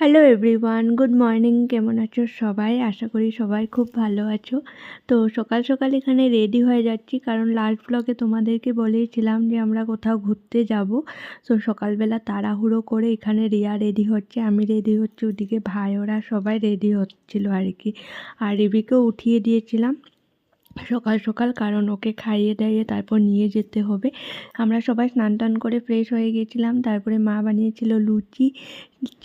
Hello everyone good morning কেমন আছো সবাই? আশা করি সবাই খুব ভালো আছো। তো সকাল সকাল এখানে রেডি হয়ে যাচ্ছি। কারণ লাস্ট ব্লগে তোমাদেরকে বলেইছিলাম যে আমরা কোথাও ঘুরতে যাব। তো সকালবেলা তাড়াহুড়ো করে এখানে রিয়া রেডি হচ্ছে, আমি রেডি হচ্ছি, ওদিকে ভাই ওরা সবাই রেডি হচ্ছিল আর কি। আর রিবিকেও উঠিয়ে দিয়েছিলাম সকাল সকাল, কারণ ওকে খাইয়ে দাইয়ে তারপর নিয়ে যেতে হবে। আমরা সবাই স্নান টান করে ফ্রেশ হয়ে গেছিলাম, তারপরে মা বানিয়েছিল লুচি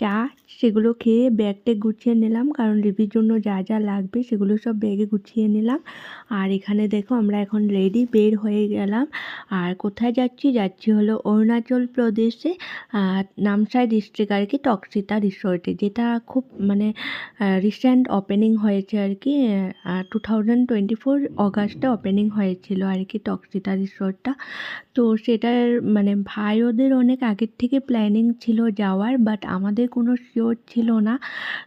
চা, সেগুলো খেয়ে ব্যাগটে গুছিয়ে নিলাম। কারণ রিভির জন্য যা যা লাগবে সেগুলো সব ব্যাগে গুছিয়ে নিলাম। আর এখানে দেখো আমরা এখন রেডি বের হয়ে গেলাম। আর কোথায় যাচ্ছি? যাচ্ছি হলো অরুণাচল প্রদেশে নামসাই ডিস্ট্রিক্ট আর কি, টক্সিতা রিসোর্টে যেটা খুব মানে রিসেন্ট ওপেনিং হয়েছে আর কি টু থাউজেন্ড টোয়েন্টি ফোর অগাস্টে ওপেনিং হয়েছিল আর কি টক্সিতা রিসোর্টটা তো সেটার মানে ভাই ওদের অনেক আগের থেকে প্ল্যানিং ছিল যাওয়ার বাট আমাদের কোনো শিওর ছিল না।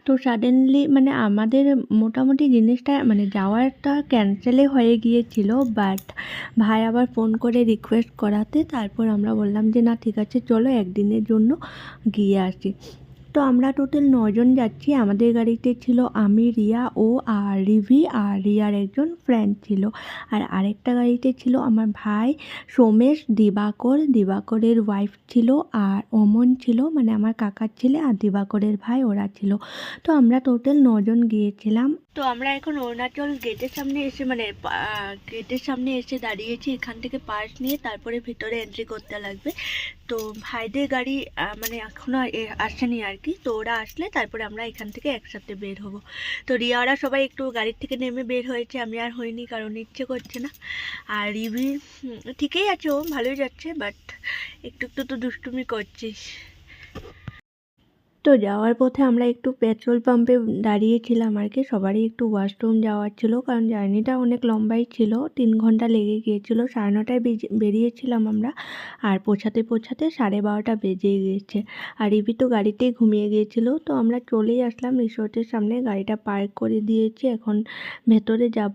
তো সাডেনলি মানে আমাদের মোটামুটি জিনিসটা মানে যাওয়ারটা ক্যান্সেলে হয়ে গিয়েছিল বাট ভাই আবার ফোন করে রিকোয়েস্ট করাতে, তারপর আমরা বললাম যে, না, ঠিক আছে, চলো একদিনের জন্য গিয়ে আসি। তো আমরা টোটাল নজন যাচ্ছি। আমাদের গাড়িতে ছিল আমি, রিয়া, ও আর রিভি। আর রিয়ার একজন ফ্রেন্ড ছিল। আর আরেকটা গাড়িতে ছিল আমার ভাই সোমেশ, দিবাকর। দিবাকরের ওয়াইফ ছিল আর অমন ছিল মানে আমার কাকার ছেলে আর দিবাকরের ভাই ওরা ছিল। তো আমরা টোটাল নজন গিয়েছিলাম। তো আমরা এখন অরুণাচল গেটের সামনে এসে মানে গেটের সামনে এসে দাঁড়িয়েছি। এখান থেকে পাস নিয়ে তারপরে ভিতরে এন্ট্রি করতে লাগবে। তো ভাইদের গাড়ি মানে এখনও এ- আসেনি আর কি? তো ওরা আসলে তারপরে আমরা এখান থেকে একসাথে বের হব। তো রিয়া ওরা সবাই একটু গাড়ির থেকে নেমে বের হয়েছে। আমি আর হইনি, কারণ ইচ্ছে করছে না। আর রিভি ঠিকই আছে ও, ভালোই যাচ্ছে বাট একটু একটু তো দুষ্টুমি করছিস। তো যাওয়ার পথে আমরা একটু পেট্রোল পাম্পে দাঁড়িয়েছিলাম আর কি। সবারই একটু ওয়াশরুম যাওয়ার ছিল, কারণ জার্নিটা অনেক লম্বাই ছিল। তিন ঘণ্টা লেগে গিয়েছিল, সাড়ে নটায় বেরিয়েছিলাম আমরা আর পৌঁছাতে পৌঁছাতে সাড়ে বারোটা বেজে গিয়েছে আর রিভি তো গাড়িতেই ঘুমিয়ে গিয়েছিল, তো আমরা চলেই আসলাম রিসোর্টের সামনে। গাড়িটা পার্ক করে দিয়েছি, এখন ভেতরে যাব।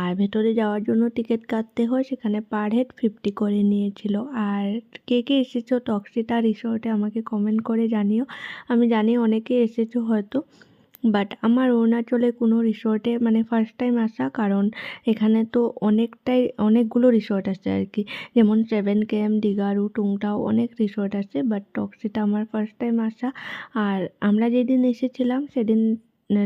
আর ভেতরে যাওয়ার জন্য টিকিট কাটতে হয়, সেখানে পার হেড ফিফটি করে নিয়েছিল। আর কে কে এসেছ টক্সিতা রিসোর্টে আমাকে কমেন্ট করে জানিও। আমি জানি অনেকে এসেছ হয়তো বাট আমার অরুণাচলে কোনো রিসোর্টে মানে ফার্স্ট টাইম আসা, কারণ এখানে তো অনেকটাই, অনেকগুলো রিসর্ট আছে আর কি যেমন সেভেন কে এম দিঘারু টুংটাও অনেক রিসর্ট আছে বাট টক্সিটা আমার ফার্স্ট টাইম আসা। আর আমরা যেদিন এসেছিলাম, সেদিন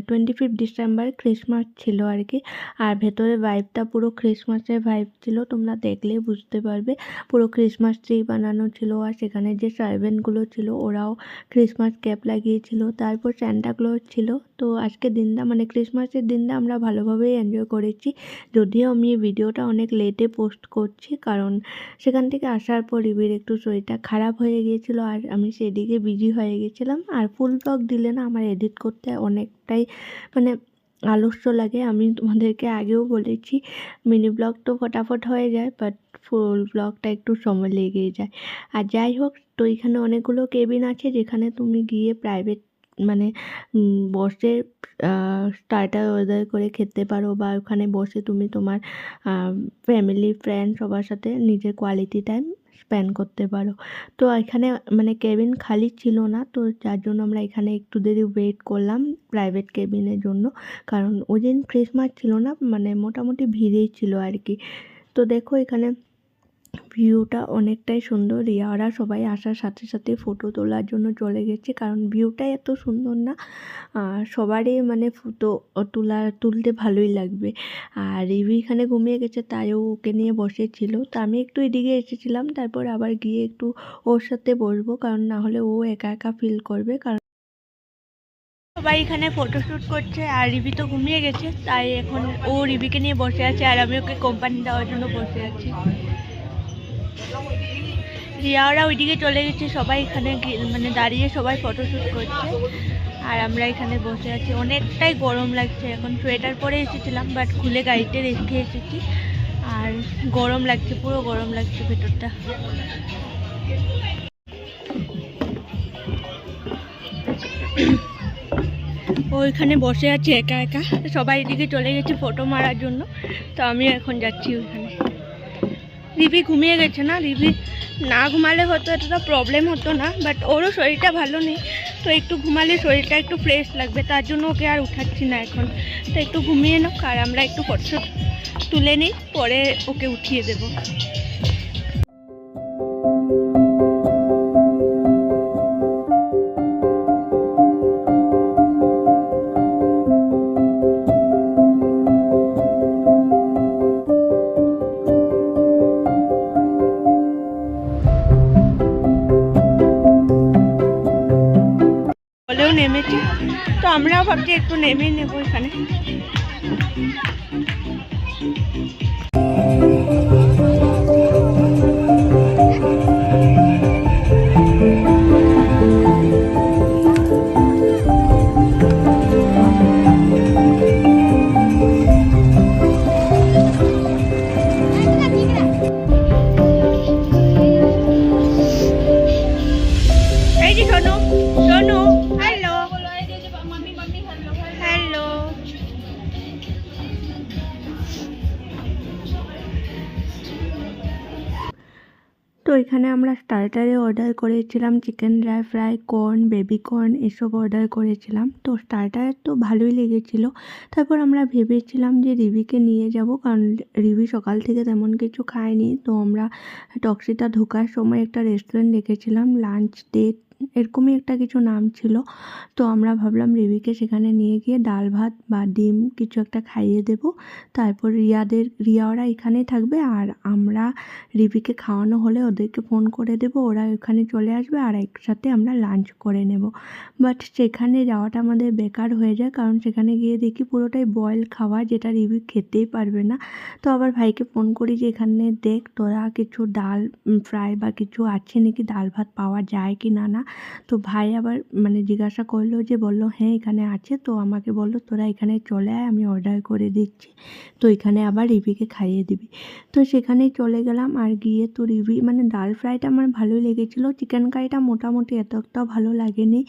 টোয়েন্টি ফিফথ ডিসেম্বর ক্রিসমাস ছিল আর কি। আর ভেতরে ভাইবটা পুরো ক্রিসমাসের ভাইব ছিল, তোমরা দেখলেই বুঝতে পারবে। পুরো ক্রিসমাস ট্রি বানানো ছিল আর সেখানে যে সার্ভেন্টগুলো ছিল, ওরাও ক্রিসমাস ক্যাপ লাগিয়েছিল। তারপর স্যান্টা ক্লজ ছিল। তো আজকে দিনটা মানে ক্রিসমাসের দিনটা আমরা ভালোভাবেই এনজয় করেছি। যদিও আমি ভিডিওটা অনেক লেটে পোস্ট করছি, কারণ সেখান থেকে আসার পর রিবির একটু শরীরটা খারাপ হয়ে গিয়েছিল আর আমি সেদিকে বিজি হয়ে গেছিলাম আর ফুল ব্লগ দিলে না, আমার এডিট করতে অনেকটাই মানে আলস্য লাগে। আমি তোমাদেরকে আগেও বলেছি মিনি ব্লগ তো ফটাফট হয়ে যায় বাট ফুল ব্লগটা একটু সময় লেগে যায়। আর যাই হোক, তো এখানে অনেকগুলো কেবিন আছে, যেখানে তুমি গিয়ে প্রাইভেট মানে বসে স্টার্টার অর্ডার করে খেতে পারো, বা ওখানে বসে তুমি তোমার ফ্যামিলি ফ্রেন্ড সবার সাথে নিজের কোয়ালিটি টাইম করতে পারো। তো এখানে মানে কেবিন খালি ছিল না, তো যার জন্য আমরা এখানে একটু দেরি ওয়েট করলাম প্রাইভেট কেবিনের জন্য। কারণ ওই দিন ফ্রেশ মাছ ছিল না মানে মোটামুটি ভিড়েই ছিল আর কি। তো দেখো এখানে ভিউটা অনেকটাই সুন্দর। রিয়ারা সবাই আসার সাথে সাথে ফটো তোলার জন্য চলে গেছে। কারণ ভিউটাই এত সুন্দর না সবারই মানে ফটো তোলা, তুলতে ভালোই লাগবে। আর রিভি এখানে ঘুমিয়ে গেছে তাইও ওকে নিয়ে বসেছিল। তো আমি একটু এদিকে এসেছিলাম, তারপর আবার গিয়ে একটু ওর সাথে বসবো। কারণ না হলে ও একা একা ফিল করবে। কারণ সবাই এখানে ফটোশ্যুট করছে, আর রিভি তো ঘুমিয়ে গেছে। তাই এখন ও রিভিকে নিয়ে বসে আছে, আর আমি ওকে কোম্পানি দেওয়ার জন্য বসে আছি। রিয়ারা ওইদিকে চলে গেছে, সবাই এখানে মানে দাঁড়িয়ে সবাই ফটোশ্যুট করছে। আর আমরা এখানে বসে আছি। অনেকটাই গরম লাগছে। এখন সোয়েটার পরে এসেছিলাম বাট খুলে গাড়িতে রেখে এসেছি। আর গরম লাগছে, পুরো গরম লাগছে ভেতরটা। ওইখানে বসে আছে একা একা। সবাই এদিকে চলে গেছে ফটো মারার জন্য। তো আমি এখন যাচ্ছি ওইখানে। রিভি ঘুমিয়ে গেছে না রিভি না ঘুমালে হতো এতটা প্রবলেম হতো না বাট ওরও শরীরটা ভালো নেই, তো একটু ঘুমালে শরীরটা একটু ফ্রেশ লাগবে, তার জন্য ওকে আর উঠাচ্ছি না এখন। তো একটু ঘুমিয়ে নাও, আর আমরা একটু ফটো তুলে নিই, পরে ওকে উঠিয়ে দেবো। ভাবছি একটু নেমেই নেব এখানে। এখানে আমরা স্টার্টারে অর্ডার করেছিলাম chicken dry fry corn baby corn এসব অর্ডার করেছিলাম। তো স্টার্টার তো ভালোই লেগেছিলো। তারপর আমরা ভেবেছিলাম যে রিভিকে নিয়ে যাব কারণ রিভি সকাল থেকে তেমন কিছু খায়নি। তো আমরা টক্সিটা ঢোকার সময় একটা রেস্টুরেন্ট দেখেছিলাম লাঞ্চ ডেট এরকমই একটা কিছু নাম ছিল। তো আমরা ভাবলাম রিভিকে সেখানে নিয়ে গিয়ে ডাল ভাত বা ডিম কিছু একটা খাইয়ে দেব। তারপর রিয়াদের রিয়া ওরা এখানেই থাকবে আর আমরা রিভিকে খাওয়ানো হলে ওদেরকে ফোন করে দেবো। ওরা ওখানে চলে আসবে আর একসাথে আমরা লাঞ্চ করে নেব। বাট সেখানে যাওয়াটা আমাদের বেকার হয়ে যায় কারণ সেখানে গিয়ে দেখি পুরোটাই বয়েল খাওয়া যেটা রিভি খেতেই পারবে না। তো আবার ভাইকে ফোন করি যে, এখানে দেখ তোরা কিছু ডাল ফ্রাই বা কিছু আছে নাকি? ডাল ভাত পাওয়া যায় কি না না? তো ভাই আবার মানে জিজ্ঞাসা করল যে বলল হ্যাঁ এখানে আছে। তো আমাকে বলল, তোরা এখানে চলে আয়, আমি অর্ডার করে দিচ্ছি। তো এখানে আবার রিভিকে খাইয়ে দিবি। তো সেখানেই চলে গেলাম আর গিয়ে তো রিভি মানে ডাল ফ্রাইটা আমার ভালোই লেগেছিলো, চিকেন কারিটা মোটামুটি এত একটাও ভালো লাগেনি।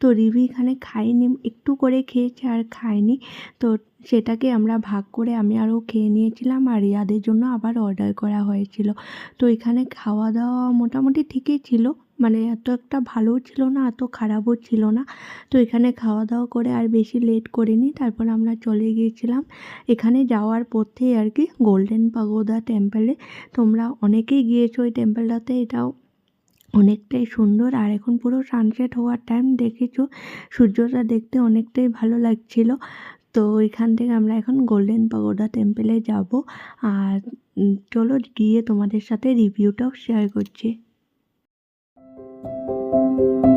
তো রিভি এখানে খাইনি, একটু করে খেয়েছে আর খায়নি। তো সেটাকে আমরা ভাগ করে আমি আরও খেয়ে নিয়েছিলাম আর রিয়াদের জন্য আবার অর্ডার করা হয়েছিল। তো এখানে খাওয়া দাওয়া মোটামুটি ঠিকই ছিল। মানে এত একটা ভালোও ছিল না, এত খারাপও ছিল না। তো এখানে খাওয়া দাওয়া করে আর বেশি লেট করিনি। তারপর আমরা চলে গিয়েছিলাম। এখানে যাওয়ার পথেই আর কি গোল্ডেন পাগোদা টেম্পলে তোমরা অনেকেই গিয়েছো ওই টেম্পলটাতে এটাও অনেকটাই সুন্দর। আর এখন পুরো সানসেট হওয়ার টাইম দেখেছ, সূর্যটা দেখতে অনেকটাই ভালো লাগছিল। তো এখান থেকে আমরা এখন গোল্ডেন পাগোডা টেম্পলে যাব। আর চলো গিয়ে তোমাদের সাথে রিভিউটাও শেয়ার করছি। তো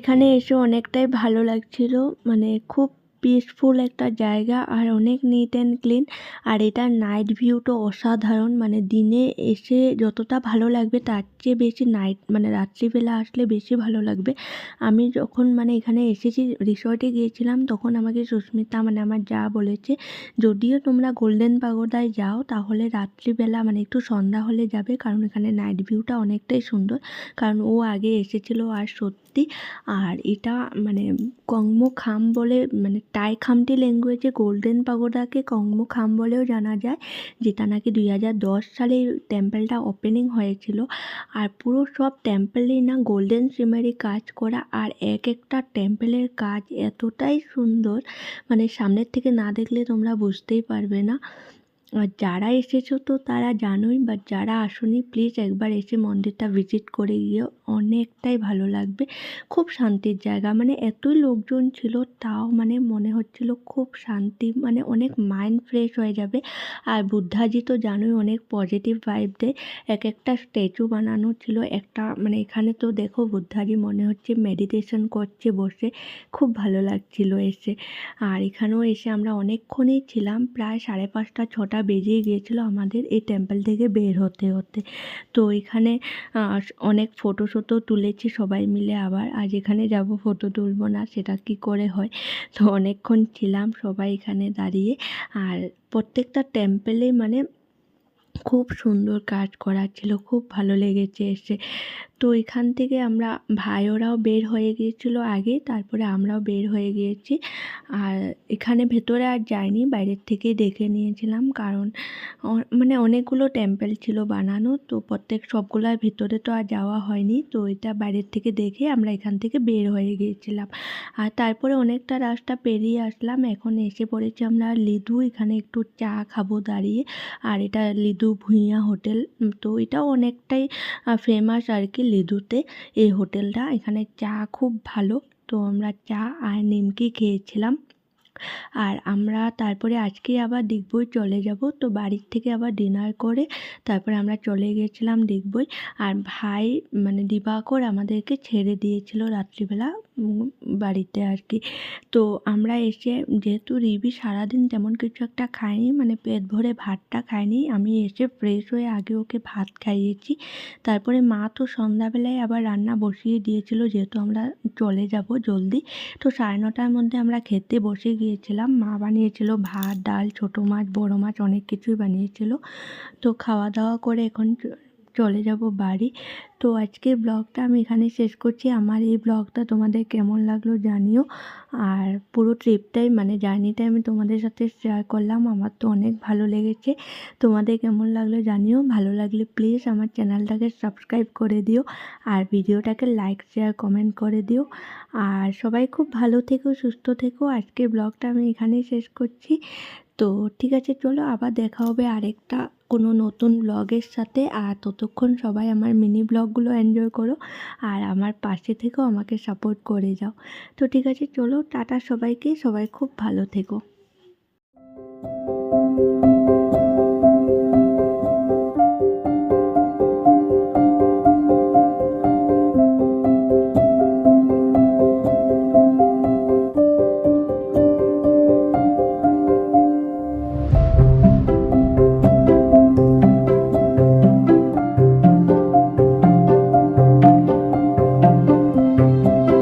এখানে এসে অনেকটাই ভালো লাগছিল। মানে খুব পিসফুল একটা জায়গা আর অনেক নিট অ্যান্ড ক্লিন আর এটার নাইট ভিউটা অসাধারণ মানে দিনে এসে যতটা ভালো লাগবে তার চেয়ে বেশি নাইট মানে রাত্রিবেলা আসলে বেশি ভালো লাগবে। আমি যখন মানে এখানে এসেছি রিসর্টে গিয়েছিলাম, তখন আমাকে সুস্মিতা মানে আমার যা বলেছে, যদিও তোমরা গোল্ডেন পাগোদায় যাও, তাহলে রাত্রিবেলা মানে একটু সন্ধ্যা হলে যাবে, কারণ এখানে নাইট ভিউটা অনেকটাই সুন্দর। কারণ ও আগে এসেছিল আর সত্যি, আর এটা মানে কংমো খাম বলে মানে টাই খামটি ল্যাঙ্গুয়েজে গোল্ডেন পাগোডাকে কংম খাম বলেও জানা যায়, যেটা নাকি দুই হাজার দশ সালে টেম্পলটা ওপেনিং হয়েছিল। আর পুরো সব টেম্পলেই না গোল্ডেন সিমারি কাজ করা আর এক একটা টেম্পলের কাজ এতটাই সুন্দর মানে সামনের থেকে না দেখলে তোমরা বুঝতেই পারবে না। আর যারা এসেছ তো তারা জানোই বাট যারা আসনি প্লিজ একবার এসে মন্দিরটা ভিজিট করে গিয়ে অনেকটাই ভালো লাগবে। খুব শান্তির জায়গা মানে এতই লোকজন ছিল, তাও মানে মনে হচ্ছিল খুব শান্তি মানে অনেক মাইন্ড ফ্রেশ হয়ে যাবে। আর বুদ্ধাজি তো জানোই অনেক পজিটিভ ভাইব দেয়। এক একটা স্ট্যাচু বানানো ছিল, একটা মানে এখানে তো দেখো বুদ্ধাজি মনে হচ্ছে মেডিটেশন করছে বসে, খুব ভালো লাগছিল এসে। আর এখানেও এসে আমরা অনেকক্ষণই ছিলাম, প্রায় সাড়ে পাঁচটা, ছটা বেজে গিয়েছিল আমাদের এই টেম্পল থেকে বের হতে হতে। তো এখানে অনেক ফটো শটো তুলেছি সবাই মিলে আবার। আর যেখানে যাব ফটো তুলবো না, সেটা কি করে হয়? তো অনেকক্ষণ ছিলাম সবাই এখানে দাঁড়িয়ে। আর প্রত্যেকটা টেম্পেলে মানে খুব সুন্দর কাজ করা ছিল খুব ভালো লেগেছে এসে। তো এখান থেকে আমরা ভাইওরাও বের হয়ে গিয়েছিল আগে, তারপরে আমরাও বের হয়ে গিয়েছি। আর এখানে ভেতরে আর যাইনি, বাইরের থেকেই দেখে নিয়েছিলাম, কারণ মানে অনেকগুলো টেম্পেল ছিল বানানো, তো প্রত্যেক সবগুলোর ভেতরে তো আর যাওয়া হয়নি। তো এটা বাইরের থেকে দেখে আমরা এখান থেকে বের হয়ে গিয়েছিলাম। আর তারপরে অনেকটা রাস্তা পেরিয়ে আসলাম, এখন এসে পড়েছি আমরা লিদু, এখানে একটু চা খাব দাঁড়িয়ে। আর এটা লিদু ভুঁইয়া হোটেল। তো এটাও অনেকটাই ফেমাস আর কি লিদুতে। এই হোটেলটা এখানে চা খুব ভালো। তো আমরা চা আর নিমকি খেয়েছিলাম। আর আমরা তারপরে আজকে আবার দিগবই চলে যাব। তো বাড়ির থেকে আবার ডিনার করে তারপরে আমরা চলে গিয়েছিলাম দিগবই আর ভাই মানে দিবাকর আমাদেরকে ছেড়ে দিয়েছিল রাত্রিবেলা বাড়িতে আর কি তো আমরা এসে যেহেতু রিবি সারাদিন তেমন কিছু একটা খায়নি মানে পেট ভরে ভাতটা খায়নি, আমি এসে ফ্রেশ হয়ে আগে ওকে ভাত খাইয়েছি। তারপরে মা তো সন্ধ্যাবেলায় আবার রান্না বসিয়ে দিয়েছিল, যেহেতু আমরা চলে যাব জলদি। তো সাড়ে নটার মধ্যে আমরা খেতে বসে গিয়েছিলাম মা বানিয়েছিল ভাত, ডাল, ছোটো মাছ, বড়ো মাছ, অনেক কিছুই বানিয়েছিল। তো খাওয়া দাওয়া করে এখন চলে যাব বাড়ি। তো আজকে ব্লগটা আমি এখানে শেষ করছি। আমার এই ব্লগটা তোমাদের কেমন লাগল জানিও। আর পুরো ট্রিপটাই মানে জার্নিটাই আমি তোমাদের সাথে শেয়ার করলাম। আমার তো অনেক ভালো লেগেছে। তোমাদের কেমন লাগল জানিও। ভালো লাগলে প্লিজ আমার চ্যানেলটাকে সাবস্ক্রাইব করে দিও। আর ভিডিওটাকে লাইক শেয়ার কমেন্ট করে দিও। আর সবাই খুব ভালো থেকো, সুস্থ থেকো। আজকের ব্লগটা আমি এখানেই শেষ করছি। তো ঠিক আছে, চলো আবার দেখা হবে আরেকটা কোনো নতুন ব্লগের সাথে। আর ততক্ষণ সবাই আমার মিনি ব্লগগুলো এনজয় করো আর আমার পাশে থেকেও আমাকে সাপোর্ট করে যাও। তো ঠিক আছে, চলো টাটা সবাইকে, সবাই খুব ভালো থেকো।